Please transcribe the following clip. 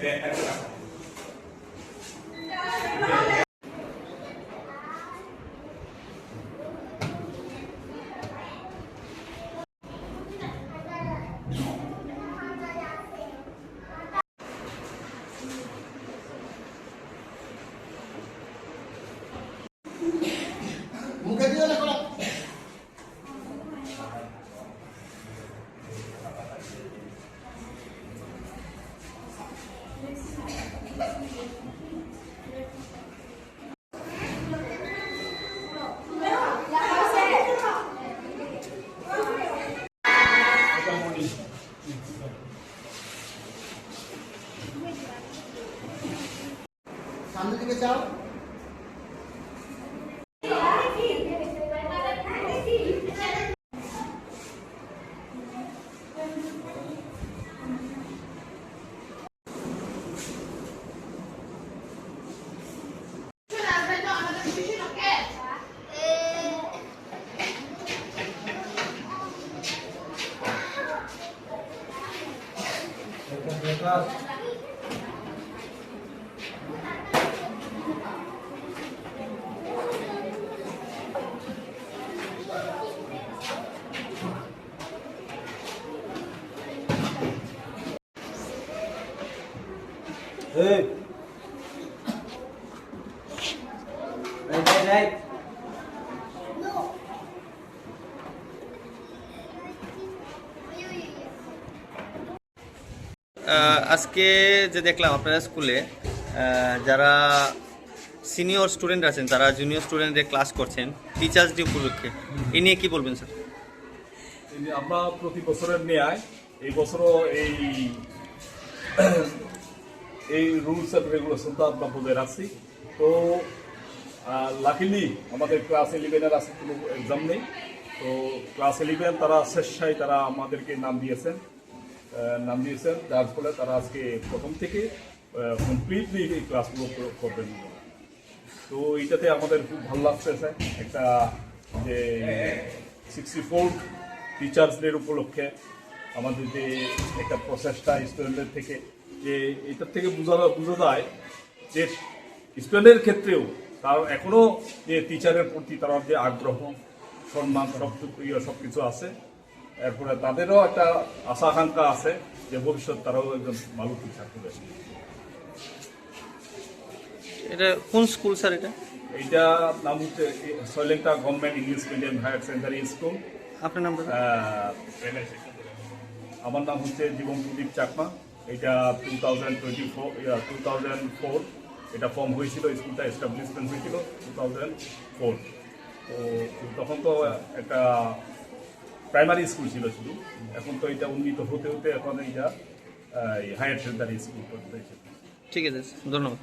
that, that, that সামনে দিকে যাও Hey. Đây đây đây. আজকে যে দেখলাম আপনারা স্কুলে যারা সিনিয়র স্টুডেন্ট আছেন, তারা জুনিয়র স্টুডেন্টদের ক্লাস করছেন টিচার্স ডে উপলক্ষে, এ নিয়ে কি বলবেন, স্যার? আমরা প্রতি বছরের ন্যায়, এই বছরও এই এই রুলস অ্যান্ড রেগুলেশনটা আমরা বজায় রাখছি। তো লাকিলি আমাদের ক্লাস ইলেভেনের আজকে কোনো এক্সাম নেই। তো ক্লাস ইলেভেন তারা স্বেচ্ছায় তারা আমাদেরকে নাম দিয়েছেন। নাম দিয়েছেন। যার ফলে তারা আজকে প্রথম থেকে কমপ্লিটলি এই ক্লাসগুলো করবেন। তো এইটাতে আমাদের খুব ভালো লাগছে একটা যে সিক্সটি ফোর টিচার্স ডের উপলক্ষে আমাদের যে একটা প্রসেসটা স্টুডেন্টদের থেকে, যে এটার থেকে বোঝা বোঝা যায় যে স্টুডেন্টের ক্ষেত্রেও তার এখনও যে টিচারের প্রতি তার যে আগ্রহ, সম্মান সব ইয়ে সব কিছু আছে। এরপরে তাদেরও একটা আশা আকাঙ্ক্ষা আছে যে ভবিষ্যৎ তারাও একজন ভালো টিচার হবে এটা কোন স্কুল স্যার এটা? এইটা নাম হচ্ছে সৈলেন্টা government English medium higher secondary school. আপনার স্যার? আমার নাম হচ্ছে জীবন প্রদীপ চাকমা। এটা two thousand twenty four two thousand four এটা ফর্ম হয়েছিল স্কুলটা এস্টাবলিশমেন্ট হয়েছিল টু থাউজেন্ড ফোর তো তখন তো একটা প্রাইমারি স্কুল ছিল শুধু। এখন তো এটা উন্নীত হতে হতে এখন এইটা হায়ার সেকেন্ডারি স্কুল পর্যন্ত ঠিক আছে, ধন্যবাদ।